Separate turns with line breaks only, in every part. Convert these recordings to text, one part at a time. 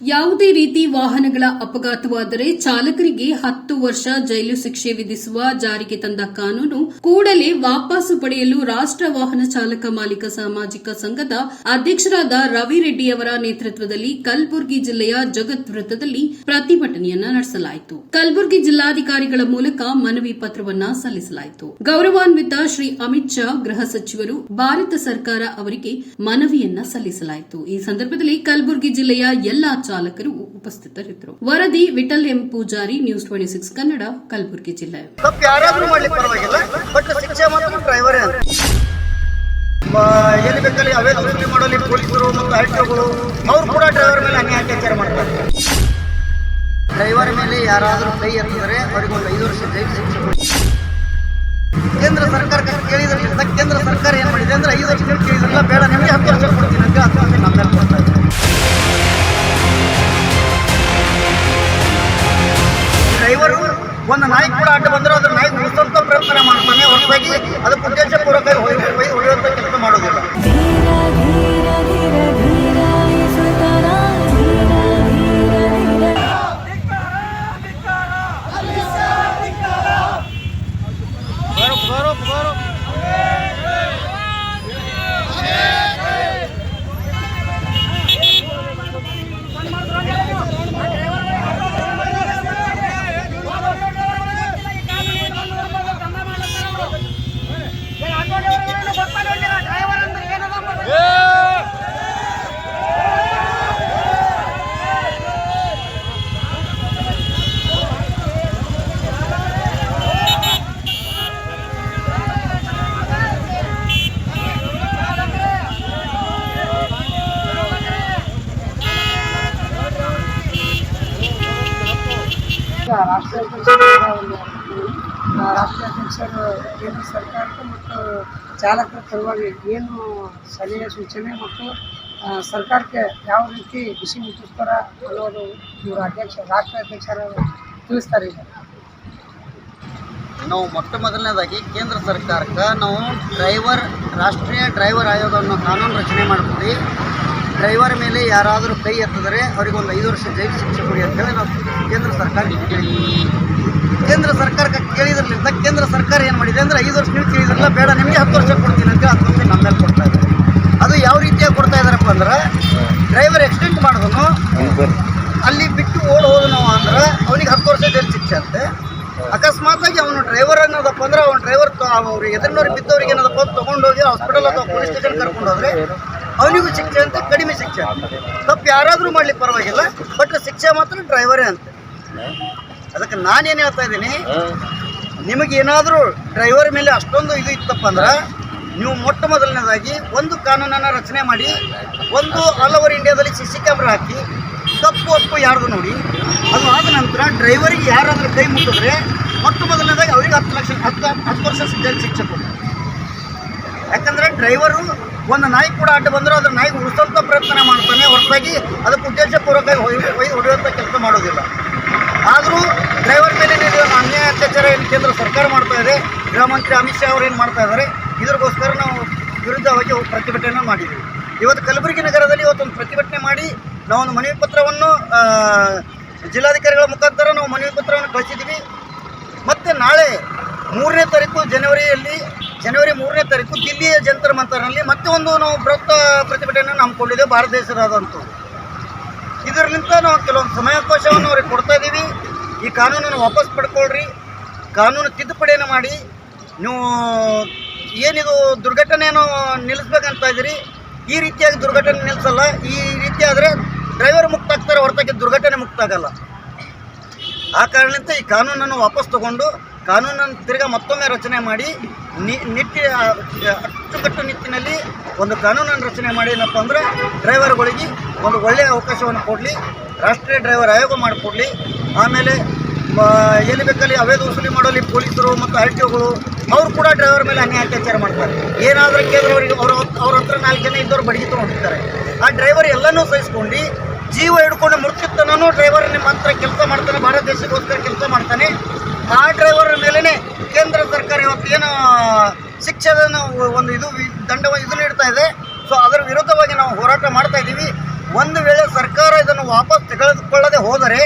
ಯಾವುದೇ ರೀತಿ ವಾಹನಗಳ ಅಪಘಾತವಾದರೆ ಚಾಲಕರಿಗೆ ಹತ್ತು ವರ್ಷ ಜೈಲು ಶಿಕ್ಷೆ ವಿಧಿಸುವ ಜಾರಿಗೆ ತಂದ ಕಾನೂನು ಕೂಡಲೇ ವಾಪಸು ಪಡೆಯಲು ರಾಷ್ಟ್ರ ವಾಹನ ಚಾಲಕ ಮಾಲೀಕ ಸಾಮಾಜಿಕ ಸಂಘದ ಅಧ್ಯಕ್ಷರಾದ ರವಿ ರೆಡ್ಡಿಯವರ ನೇತೃತ್ವದಲ್ಲಿ ಕಲಬುರಗಿ ಜಿಲ್ಲೆಯ ಜಗತ್ ವೃತ್ತದಲ್ಲಿ ಪ್ರತಿಭಟನೆಯನ್ನ ನಡೆಸಲಾಯಿತು. ಕಲಬುರಗಿ ಜಿಲ್ಲಾಧಿಕಾರಿಗಳ ಮೂಲಕ ಮನವಿ ಪತ್ರವನ್ನ ಸಲ್ಲಿಸಲಾಯಿತು. ಗೌರವಾನ್ವಿತ ಶ್ರೀ ಅಮಿತ್ ಶಾ ಗೃಹ ಸಚಿವರು ಭಾರತ ಸರ್ಕಾರ ಅವರಿಗೆ ಮನವಿಯನ್ನ ಸಲ್ಲಿಸಲಾಯಿತು. ಈ ಸಂದರ್ಭದಲ್ಲಿ ಕಲಬುರಗಿ ಜಿಲ್ಲೆಯ ಎಲ್ಲಾ ಚಾಲಕರು ಉಪಸ್ಥಿತರಿದ್ದರು. ವರದಿ Vithal M Pujari, news twenty six Kannada, Kalaburagi ಜಿಲ್ಲೆ.
ಎಲ್ಲಿ ಬೇಕಲ್ಲಿ ಅವೇ ವಸೂಲಿ ಮಾಡೋಲ್ಲಿ ಪೊಲೀಸರು ಮತ್ತು ಆರ್ಟಿಒಗಳು ಅವ್ರು ಕೂಡ ಡ್ರೈವರ್ ಮೇಲೆ ಅನ್ಯಾಯ ಅತ್ಯಾಚಾರ ಮಾಡ್ತಾರೆ. ಡ್ರೈವರ್ ಮೇಲೆ ಯಾರಾದರೂ ಕೈ ಎತ್ತಿದರೆ ಅವರಿಗೆ ಒಂದು ಐದು ವರ್ಷ ಜೈಲು ಶಿಕ್ಷೆ ಕೊಡಿ. ಕೇಂದ್ರ ಸರ್ಕಾರಕ್ಕೆ ಕೇಳಿದ್ರೆ ಕೇಂದ್ರ ಸರ್ಕಾರ ಏನು ಮಾಡಿದೆ ಅಂದ್ರೆ ಐದು ವರ್ಷ ಕೇಳಿದ್ರೆ ಕೇಳಿದ್ರಲ್ಲ ಬೇಡ, ನಿಮಗೆ ಹತ್ತು ವರ್ಷ ಕೊಡ್ತೀನಿ ಅಂತ ಹತ್ತು ವರ್ಷ ನಮ್ಮ ಮೇಲೆ ಇದ್ದಾರೆ ಒಂದು ನಾಯಿ ಕೂಡ ಅಡ್ಡ ಬಂದ್ರೆ ಅದ್ರ ನಾಯಿ ಉಳಿಸೋಂಥ ಪ್ರಯತ್ನ ಮಾಡ್ತಾನೆ ಹೊರತಾಗಿ ಅದಕ್ಕೆ ಉದ್ದೇಶಪೂರ್ವಕ ಹೊಡೆಯುವಂಥ ಕೆಲಸ ಮಾಡೋದಿಲ್ಲ
ರಾಷ್ಟ್ರೀಯ ಅಧ್ಯಕ್ಷರ ರಾಷ್ಟ್ರೀಯ ಅಧ್ಯಕ್ಷರು, ಕೇಂದ್ರ ಸರ್ಕಾರಕ್ಕೆ ಮತ್ತು ಚಾಲಕರ ಪರವಾಗಿ ಏನು ಸಲಹೆ, ಸೂಚನೆ ಮತ್ತು ಸರ್ಕಾರಕ್ಕೆ ಯಾವ ರೀತಿ ಬಿಸಿ ಮುಟ್ಟಿಸ್ತಾರ ಅನ್ನೋದು ಇವರು ಅಧ್ಯಕ್ಷ ರಾಷ್ಟ್ರ ಅಧ್ಯಕ್ಷರು ತಿಳಿಸ್ತಾರೆ ಈಗ.
ನಾವು ಮೊಟ್ಟ ಮೊದಲನೇದಾಗಿ ಕೇಂದ್ರ ಸರ್ಕಾರಕ್ಕೆ ನಾವು ಡ್ರೈವರ್, ರಾಷ್ಟ್ರೀಯ ಡ್ರೈವರ್ ಆಯೋಗವನ್ನು ಕಾನೂನು ರಚನೆ ಮಾಡ್ತೀವಿ. ಡ್ರೈವರ್ ಮೇಲೆ ಯಾರಾದರೂ ಕೈ ಎತ್ತಿದರೆ ಅವರಿಗೆ ಒಂದು ಐದು ವರ್ಷ ಜೈಲು ಶಿಕ್ಷೆ ಕೊಡಿ ಅಂತೇಳಿ ನಾವು ಕೇಂದ್ರ ಸರ್ಕಾರಕ್ಕೆ ಕೇಂದ್ರ ಸರ್ಕಾರಕ್ಕೆ ಕೇಳಿದ್ರಲಿಂದ ಕೇಂದ್ರ ಸರ್ಕಾರ ಏನು ಮಾಡಿದೆ ಅಂದರೆ ಐದು ವರ್ಷ ನೀವು ಕೇಳಿದ್ರಲ್ಲ, ಬೇಡ, ನಿಮಗೆ ಹತ್ತು ವರ್ಷ ಕೊಡ್ತೀನಿ ಅಂತ ಹತ್ತು ವರ್ಷ ನಮ್ಮ ಮೇಲೆ ಕೊಡ್ತಾ ಇದ್ದಾರೆ. ಅದು ಯಾವ ರೀತಿಯಾಗಿ ಕೊಡ್ತಾ ಇದ್ದಾರಪ್ಪ ಅಂದ್ರೆ ಡ್ರೈವರ್ ಎಕ್ಸಿಡೆಂಟ್ ಮಾಡಿದನು, ಅಲ್ಲಿ ಬಿಟ್ಟು ಓಡ್ ಹೋದನು ಅಂದ್ರೆ ಅವನಿಗೆ ಹತ್ತು ವರ್ಷ ಜೈಲು ಶಿಕ್ಷೆ ಅಂತೆ. ಅಕಸ್ಮಾತಾಗಿ ಅವನು ಡ್ರೈವರ್ ಅನ್ನೋದಪ್ಪ ಅಂದ್ರೆ ಅವನು ಡ್ರೈವರ್ ಅವ್ರಿಗೆ ಎದುರಿನವ್ರಿಗೆ ಬಿದ್ದವ್ರಿಗೆ ಏನದಪ್ಪ ತೊಗೊಂಡೋಗಿ ಹಾಸ್ಪಿಟಲ್ ಅಥವಾ ಪೊಲೀಸ್ ಸ್ಟೇಷನ್ ಕರ್ಕೊಂಡು ಹೋದ್ರೆ ಅವನಿಗೂ ಶಿಕ್ಷೆ ಅಂತ ಕಡಿಮೆ ಶಿಕ್ಷೆ ತಪ್ಪು ಯಾರಾದರೂ ಮಾಡ್ಲಿಕ್ಕೆ ಪರವಾಗಿಲ್ಲ ಬಟ್ ಶಿಕ್ಷೆ ಮಾತ್ರ ಡ್ರೈವರೇ ಅಂತ. ಅದಕ್ಕೆ ನಾನೇನು ಹೇಳ್ತಾ ಇದ್ದೀನಿ ನಿಮಗೇನಾದರೂ ಡ್ರೈವರ್ ಮೇಲೆ ಅಷ್ಟೊಂದು ಇದು ಇತ್ತಪ್ಪ ಅಂದ್ರೆ ನೀವು ಮೊಟ್ಟ ಮೊದಲನೇದಾಗಿ ಒಂದು ಕಾನೂನನ್ನು ರಚನೆ ಮಾಡಿ ಒಂದು ಆಲ್ ಓವರ್ ಇಂಡಿಯಾದಲ್ಲಿ ಸಿ ಸಿ ಕ್ಯಾಮ್ರಾ ಹಾಕಿ ತಪ್ಪು ಒಪ್ಪು ಯಾರ್ದು ನೋಡಿ ಅದು ಆದ ನಂತರ ಡ್ರೈವರಿಗೆ ಯಾರಾದರೂ ಕೈ ಮುಟ್ಟಿದ್ರೆ ಮೊಟ್ಟ ಮೊದಲನೇದಾಗಿ ಅವ್ರಿಗೆ ಹತ್ತು ಲಕ್ಷ ಹತ್ತು ಹತ್ತು ವರ್ಷ ಜೈಲು ಶಿಕ್ಷೆ ಕೊಡಿ ಯಾಕಂದರೆ ಡ್ರೈವರು ಒಂದು ನಾಯಿ ಕೂಡ ಅಡ್ಡ ಬಂದರೂ ಅದ್ರ ನಾಯಿ ಉಳಿಸೋಂಥ ಪ್ರಯತ್ನ ಮಾಡ್ತಾನೆ. ಹೊರತಾಗಿ ಅದಕ್ಕೆ ಉದ್ದೇಶಪೂರ್ವಕವಾಗಿ ಹೊಯ್ ಹೊಯ್ ಹೊಡೆಯುವಂಥ ಕೆಲಸ ಮಾಡೋದಿಲ್ಲ. ಆದರೂ ಡ್ರೈವರ್ ಮೇಲೆ ಅನ್ಯಾಯ, ಅತ್ಯಾಚಾರ ಏನು ಕೇಂದ್ರ ಸರ್ಕಾರ ಮಾಡ್ತಾ ಇದೆ. ಗೃಹ ಮಂತ್ರಿ ಅಮಿತ್ ಶಾ ಅವರು ಏನು ಮಾಡ್ತಾ ಇದ್ದಾರೆ, ಇದ್ರಿಗೋಸ್ಕರ ನಾವು ವಿರುದ್ಧವಾಗಿ ಪ್ರತಿಭಟನೆ ಮಾಡಿದ್ದೀವಿ ಇವತ್ತು ಕಲಬುರಗಿ ನಗರದಲ್ಲಿ ಇವತ್ತೊಂದು ಪ್ರತಿಭಟನೆ ಮಾಡಿ ನಾವೊಂದು ಮನವಿ ಪತ್ರವನ್ನು ಜಿಲ್ಲಾಧಿಕಾರಿಗಳ ಮುಖಾಂತರ ನಾವು ಮನವಿ ಪತ್ರವನ್ನು ಕಳಿಸಿದ್ದೀವಿ. ಮತ್ತು ನಾಳೆ ಮೂರನೇ ತಾರೀಕು ಜನವರಿಯಲ್ಲಿ ಜನವರಿ ಮೂರನೇ ತಾರೀಕು ದಿಲ್ಲಿಯ ಜಂತರ್ ಮಂತರ್ನಲ್ಲಿ ಮತ್ತೆ ಒಂದು ನಾವು ಬೃಹತ್ ಪ್ರತಿಭಟನೆಯನ್ನು ಹಮ್ಮಿಕೊಂಡಿದ್ದೇವೆ ಭಾರತ ದೇಶದಾದಂತೂ. ಇದರಲ್ಲಿಂದ ನಾವು ಕೆಲವೊಂದು ಸಮಯಾವಕಾಶವನ್ನು ಅವ್ರಿಗೆ ಕೊಡ್ತಾ ಇದ್ದೀವಿ. ಈ ಕಾನೂನನ್ನು ವಾಪಸ್ ಪಡ್ಕೊಳ್ರಿ. ಕಾನೂನು ತಿದ್ದುಪಡಿಯನ್ನು ಮಾಡಿ. ನೀವು ಏನಿದು ದುರ್ಘಟನೆಯನ್ನು ನಿಲ್ಲಿಸ್ಬೇಕಂತ ಇದ್ದೀರಿ. ಈ ರೀತಿಯಾಗಿ ದುರ್ಘಟನೆ ನಿಲ್ಲಿಸಲ್ಲ. ಈ ರೀತಿ ಆದರೆ ಡ್ರೈವರ್ ಮುಕ್ತ ಆಗ್ತಾರೆ ಹೊರತಾಗಿ ದುರ್ಘಟನೆ ಮುಕ್ತ ಆಗಲ್ಲ ಆ ಕಾರಣದಿಂದ ಈ ಕಾನೂನನ್ನು ವಾಪಸ್ ತಗೊಂಡು ಕಾನೂನನ್ನು ತಿರ್ಗಾ ಮತ್ತೊಮ್ಮೆ ರಚನೆ ಮಾಡಿ ನಿಟ್ಟಿ ಅಚ್ಚುಕಟ್ಟು ನಿಟ್ಟಿನಲ್ಲಿ ಒಂದು ಕಾನೂನನ್ನು ರಚನೆ ಮಾಡಿ, ಏನಪ್ಪ ಅಂದರೆ ಡ್ರೈವರ್ಗಳಿಗೆ ಒಂದು ಒಳ್ಳೆಯ ಅವಕಾಶವನ್ನು ಕೊಡಲಿ, ರಾಷ್ಟ್ರೀಯ ಡ್ರೈವರ್ ಆಯೋಗ ಮಾಡಿಕೊಡ್ಲಿ. ಆಮೇಲೆ ಎಲ್ಲಿ ಬೇಕಲ್ಲಿ ಅವೇದ ವಸೂಲಿ ಮಾಡೋಲ್ಲಿ ಪೊಲೀಸರು ಮತ್ತು ಆರ್ ಟಿ ಒಗಳು, ಅವರು ಕೂಡ ಡ್ರೈವರ್ ಮೇಲೆ ಅನ್ಯಾಯ ಅತ್ಯಾಚಾರ ಮಾಡ್ತಾರೆ. ಏನಾದರೂ ಕೇಂದ್ರ ಅವರಿಗೆ ಅವ್ರ ಅವ್ರ ಹತ್ರ ನಾಲ್ಕು ಜನ ಇದ್ದವ್ರು ಬಡಗಿ ತೊಗೊಂಡಿರ್ತಾರೆ ಆ ಡ್ರೈವರ್ ಎಲ್ಲನೂ ಸಹಿಸ್ಕೊಂಡು ಜೀವ ಹಿಡ್ಕೊಂಡು ಮುಟ್ಟಿತ್ತನೂ ಡ್ರೈವರ್ ನಿಮ್ಮ ಹತ್ರ ಕೆಲಸ ಮಾಡ್ತಾನೆ, ಭಾರತ ದೇಶಕ್ಕೋಸ್ಕರ ಕೆಲಸ ಮಾಡ್ತಾನೆ. ಆ ಡ್ರೈವರ್ ಮೇಲೇ ಕೇಂದ್ರ ಸರ್ಕಾರ ಇವತ್ತು ಏನು ಶಿಕ್ಷೆಯನ್ನು ಒಂದು ಇದು ದಂಡ ಇದು ನೀಡ್ತಾ ಇದೆ. ಸೊ ಅದರ ವಿರುದ್ಧವಾಗಿ ನಾವು ಹೋರಾಟ ಮಾಡ್ತಾ ಇದ್ದೀವಿ. ಒಂದು ವೇಳೆ ಸರ್ಕಾರ ಇದನ್ನು ವಾಪಸ್ ತೆಗೆದುಕೊಳ್ಳದೆ ಹೋದರೆ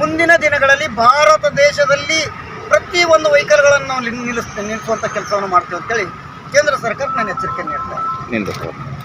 ಮುಂದಿನ ದಿನಗಳಲ್ಲಿ ಭಾರತ ದೇಶದಲ್ಲಿ ಪ್ರತಿ ಒಂದು ವೆಹಿಕಲ್ಗಳನ್ನು ನಾವು ನಿಲ್ಲಿಸ್ತೇವೆ ನಿಲ್ಲಿಸ್ ನಿಲ್ಲಿಸುವಂಥ ಕೆಲಸವನ್ನು ಮಾಡ್ತೀವಿ ಅಂತೇಳಿ ಕೇಂದ್ರ ಸರ್ಕಾರ ನಾನು ಎಚ್ಚರಿಕೆ ನೀಡ್ತಾರೆ